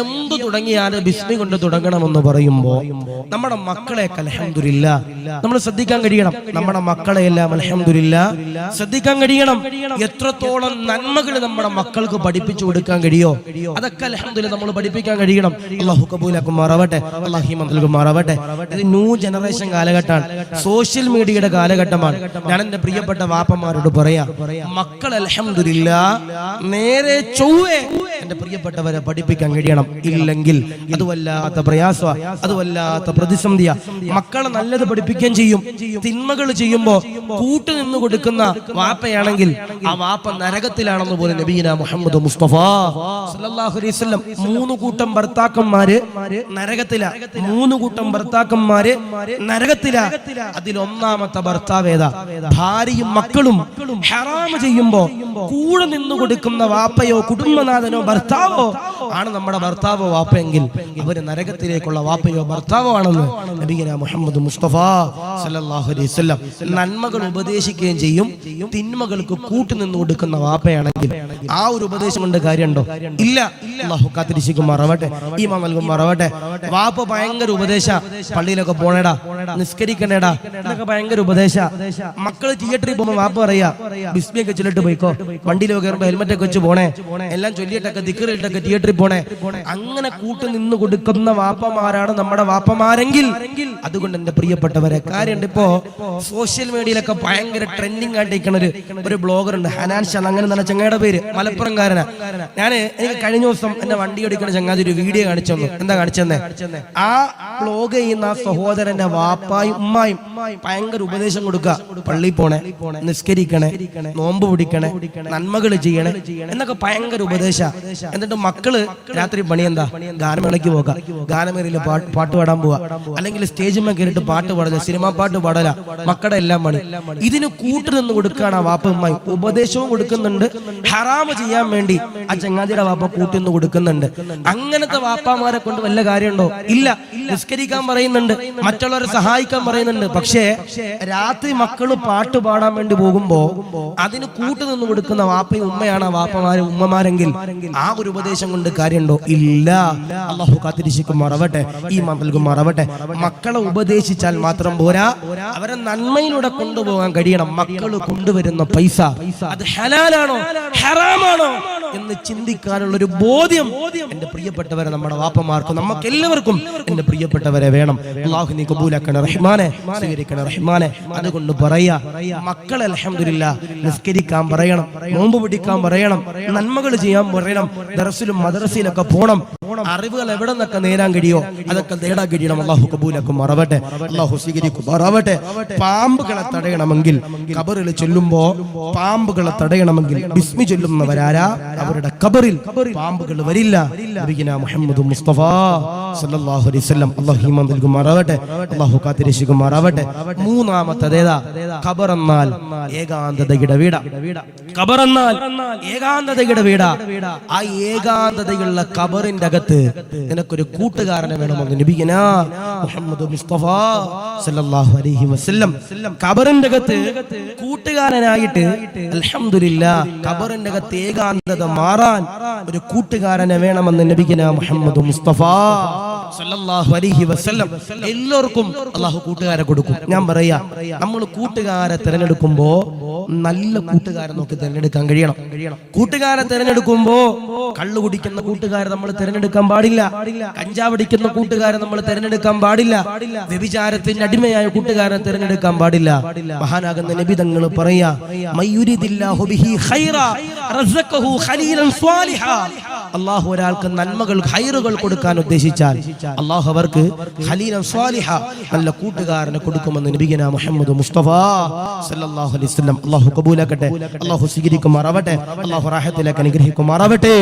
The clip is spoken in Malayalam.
എന്ത് തുടങ്ങിയാലും ബിസ്മി കൊണ്ട് തുടങ്ങണമെന്ന് പറയുമ്പോ നമ്മുടെ മക്കളെ അലഹമില്ല നമ്മൾ ശ്രദ്ധിക്കാൻ കഴിയണം. നമ്മുടെ മക്കളെ എല്ലാം അലഹമില്ല ശ്രദ്ധിക്കാൻ കഴിയണം. എത്രത്തോളം നന്മകൾ നമ്മുടെ മക്കൾക്ക് പഠിപ്പിച്ചു കൊടുക്കാൻ കഴിയോ? അതൊക്കെ അലഹമില്ല നമ്മൾ പഠിപ്പിക്കാൻ കഴിയണം. അള്ളാഹു കബൂലാക്കുമാറാവട്ടെ അള്ളാഹി മാറാവട്ടെ. ഇത് ന്യൂ ജനറേഷൻ കാലഘട്ടമാണ്. സോഷ്യൽ മീഡിയയുടെ കാലഘട്ടമാണ്. ഞാൻ എന്റെ പ്രിയപ്പെട്ട വാപ്പന്മാരോട് പറയാ മക്കൾ അലഹമില്ല നേരെ ചൊവ്വേ എന്റെ പ്രിയപ്പെട്ടവരെ പഠിപ്പിക്കാൻ കഴിയണം ഇല്ലെങ്കിൽ അത് വല്ലാത്ത പ്രയാസ അത് വല്ലാത്ത പ്രതിസന്ധിയാ. മക്കളെ നല്ലത് പഠിപ്പിക്കുകയും ചെയ്യും. തിന്മകൾ ചെയ്യുമ്പോ കൂട്ടു നിന്ന് കൊടുക്കുന്ന വാപ്പയാണെങ്കിൽ ആ വാപ്പ നരകത്തിലാണെന്ന് പോലെ നബീന മുഹമ്മദ് മുസ്തഫ. സല്ലല്ലാഹു അലൈഹി വസല്ലം മൂന്ന് കൂട്ടം ഭർത്താക്കന്മാര് നരകത്തില. മൂന്ന് കൂട്ടം ഭർത്താക്കന്മാര് നരകത്തില. അതിൽ ഒന്നാമത്തെ ഭർത്താവ് ഏതാ? ഭാര്യയും മക്കളും ഹറാമ ചെയ്യുമ്പോ കൂടെ നിന്ന് കൊടുക്കുന്ന വാപ്പയോ കുടുംബനാഥനോ ഭർത്താവോ ആണ് നമ്മുടെ ഭർത്താവോ വാപ്പയെങ്കിൽ അവർ നരകത്തിലേക്കുള്ള വാപ്പയോ ഭർത്താവോ ആണെന്ന് നബിഗന മുഹമ്മദ് മുസ്തഫ അലൈഹി നന്മകൾ ഉപദേശിക്കുകയും ചെയ്യും. തിന്മകൾക്ക് കൂട്ടുനിന്ന് കൊടുക്കുന്ന വാപ്പയാണെങ്കിൽ ആ ഒരു ഉപദേശം കൊണ്ട് കാര്യമുണ്ടോ? ഇല്ല. അള്ളാഹു കാത്തിരിശിക്കുമാറാവട്ടെ ഈമ മറവട്ടെ. വാപ്പ ഭയങ്കര ഉപദേശ. പള്ളിയിലൊക്കെ പോണേടാ നിസ്കരിക്കണേടാ എന്നൊക്കെ ഭയങ്കര ഉപദേശ. മക്കൾ തിയേറ്ററിൽ പോകുമ്പോ വാപ്പ പറയാ ബിസ്മിയൊക്കെ ചൊല്ലിട്ട് പോയിക്കോ. വണ്ടിയിലൊക്കെ കയറുമ്പോ ഹെൽമെറ്റ് ഒക്കെ വെച്ച് പോണേ. എല്ലാം ചൊല്ലിയിട്ടൊക്കെ ദിക്കറിയിട്ടൊക്കെ തിയേറ്ററിൽ പോണേ. അങ്ങനെ കൂട്ടു നിന്ന് കൊടുക്കുന്ന വാപ്പമാരാണ് നമ്മുടെ വാപ്പമാരെങ്കിൽ. അതുകൊണ്ട് എന്റെ പ്രിയപ്പെട്ടവരെ കാര്യമുണ്ട് ഇപ്പോ സോഷ്യൽ മീഡിയയിലൊക്കെ ഭയങ്കര ട്രെൻഡിങ് ആയിട്ടിരിക്കുന്ന ഒരു ഒരു ബ്ലോഗർ ഉണ്ട് ഹനാൻ ഷാൻ അങ്ങനെ നല്ല ചങ്ങയുടെ പേര്. മലപ്പുറംകാരനാ. ഞാൻ എനിക്ക് കഴിഞ്ഞ ദിവസം എന്റെ വണ്ടി ഓടിക്കുന്ന ചങ്ങാതി ഒരു വീഡിയോ കാണിച്ചു എന്താ കാണിച്ചെന്നേ? ആ ബ്ലോഗ് ചെയ്യുന്ന ആ സഹോദരന്റെ വാപ്പായും ഉമ്മായും ഭയങ്കര ഉപദേശം കൊടുക്കുക പള്ളി പോണേ നിസ്കരിക്കണേ നോമ്പ് പിടിക്കണേ നന്മകൾ ചെയ്യണേ എന്നൊക്കെ ഭയങ്കര ഉപദേശ. എന്നിട്ട് മക്കൾ രാത്രി പണി എന്താ? ഗാനമേളയ്ക്ക് പോകാം. ഗാനമേളയിൽ പാട്ട് പാടാൻ പോവാ. അല്ലെങ്കിൽ സ്റ്റേജിൽ കയറിയിട്ട് പാട്ട് പാടുക സിനിമാ പാട്ട് പാടല മക്കളുടെ എല്ലാം പണി. ഇതിന് കൂട്ടുനിന്ന് കൊടുക്കുകയാണ് ആ വാപ്പയുമായി ഉപദേശവും കൊടുക്കുന്നുണ്ട്. ഹറാമ് ചെയ്യാൻ വേണ്ടി ആ ചങ്ങാതിയുടെ വാപ്പ കൂട്ടിന്ന് കൊടുക്കുന്നുണ്ട്. അങ്ങനത്തെ വാപ്പാമാരെ കൊണ്ട് വല്ല കാര്യമുണ്ടോ? ഇല്ല. നിസ്കരിക്കാൻ പറയുന്നുണ്ട്. മറ്റുള്ളവരെ സഹായിക്കാൻ പറയുന്നുണ്ട്. പക്ഷേ രാത്രി മക്കൾ പാട്ട് പാടാൻ വേണ്ടി പോകുമ്പോ അതിന് കൂട്ടുനിന്ന് കൊടുക്കുന്ന വാപ്പയും ഉമ്മയാണ് ആ വാപ്പമാരും ഉമ്മമാരെങ്കിൽ ആ ഒരു ഉപദേശം കൊണ്ട് കാര്യമുണ്ടോ? ഇല്ല. അള്ളാഹു കാത്തിരിശിക്ക് മറവട്ടെ ഈ മറവട്ടെ മക്കളെ ഉപദേശിച്ചാൽ മാത്രം പോരാ. അവരെ നന്മയിലൂടെ കൊണ്ടുപോകാൻ കഴിയണം. മക്കൾ കൊണ്ടുവരുന്ന പൈസ അത് ഹലാലാണോ? ഹറാമാണോ? എന്ന് ചിന്തിക്കാനുള്ള ഒരു ബോധ്യം എന്റെ പ്രിയപ്പെട്ടവരെ നമ്മുടെ വാപ്പമാർക്കും നമുക്ക് എല്ലാവർക്കും എന്റെ പ്രിയപ്പെട്ടവരെ വേണം. അള്ളാഹു നീ കബൂലാക്കണ റഹ്മാനെ സ്വീകരിക്കണ റഹ്മാനെ. അതുകൊണ്ട് പറയാ മക്കളെ അലഹമില്ല നിസ്കരിക്കാൻ പറയണം നോമ്പ് പിടിക്കാൻ പറയണം നന്മകൾ ചെയ്യാൻ പറയണം ദർസിലും മദ്രസയിലൊക്കെ പോണം. അറിവുകൾ എവിടെ നിന്നൊക്കെ നേടാൻ കഴിയോ അതൊക്കെ നേടാൻ കഴിയണം. അള്ളാഹു കബൂലാക്കും മറവട്ടെ. അള്ളാഹു സ്വീകരിക്കും മറവട്ടെ. പാമ്പുകളെ തടയണമെങ്കിൽ കബറിൽ ചൊല്ലുമ്പോ പാമ്പുകളെ തടയണമെങ്കിൽ ബിസ്മി ചൊല്ലുന്നവരാരാ? അവരുടെ കബറിൽ പാമ്പുകൾ വരില്ല. നബിഗിന മുഹമ്മദ് മുസ്തഫ സല്ലല്ലാഹു അലൈഹി വസല്ലം അല്ലാഹു ഈമാൻ നൽകുമാറാവട്ടെ. അല്ലാഹു കാത്തിരക്ഷിക്കുമാറാവട്ടെ. മൂന്നാമത്തേതാ ഖബർ എന്നാൽ ഏകാന്തതയുടെ വീട. ഖബർ എന്നാൽ ഏകാന്തതയുടെ വീട. ആ ഏകാന്തതയുള്ള ഖബറിന്റെ അകത്ത് നിനക്കൊരു കൂട്ടുകാരനെ വേണമെന്ന് നബിഗിന മുഹമ്മദ് മുസ്തഫ സല്ലല്ലാഹു അലൈഹി വസല്ലം ഖബറിന്റെ അകത്ത് കൂട്ടുകാരനായിട്ട് അൽഹംദുലില്ലാ ഖബറിന്റെ അകത്ത് ഏകാന്തത হারান ഒരു കൂട്ടുകാരനെ വേണമെന്ന് നബിഗിന മുഹമ്മദ് മുസ്തഫ സല്ലല്ലാഹു അലൈഹി വസല്ലം എല്ലാവർക്കും അള്ളാഹു കൂട്ടുകാരെ കൊടുക്കും. ഞാൻ പറയാ നമ്മൾ കൂട്ടുകാരെ തിരഞ്ഞെടുക്കുമ്പോ നല്ല കൂട്ടുകാരെ നോക്കി തിരഞ്ഞെടുക്കാൻ കഴിയണം. കൂട്ടുകാരെ തിരഞ്ഞെടുക്കുമ്പോ കള്ളു കുടിക്കുന്ന കൂട്ടുകാരെ നമ്മൾ തിരഞ്ഞെടുക്കാൻ പാടില്ല. കഞ്ചാവടിക്കുന്ന കൂട്ടുകാരെ നമ്മൾ തിരഞ്ഞെടുക്കാൻ പാടില്ല. വ്യഭിചാരത്തിന് അടിമയായ കൂട്ടുകാരെ തിരഞ്ഞെടുക്കാൻ പാടില്ല. മഹാനാകുന്ന നബി തങ്ങൾ പറയാ ബിഹി ഖൈറ റസഖഹു ഖലീലൻ സ്വാലിഹാ. അള്ളാഹു ഒരാൾക്ക് നന്മകൾ ഹൈറുകൾ കൊടുക്കാൻ ഉദ്ദേശിച്ചാൽ അള്ളാഹു അവർക്ക് സ്വാലിഹ നല്ല കൂട്ടുകാരനെ കൊടുക്കുമെന്ന് നബിഗന മുഹമ്മദ് മുസ്തഫ സല്ലല്ലാഹു അലൈഹി വസല്ലം. അള്ളാഹു കബൂലാക്കട്ടെ അള്ളാഹു സ്വീകരിക്കുമാറാവട്ടെ അള്ളാഹു റാഹത്തിലേക്ക് അനുഗ്രഹിക്കുമാറാവട്ടെ.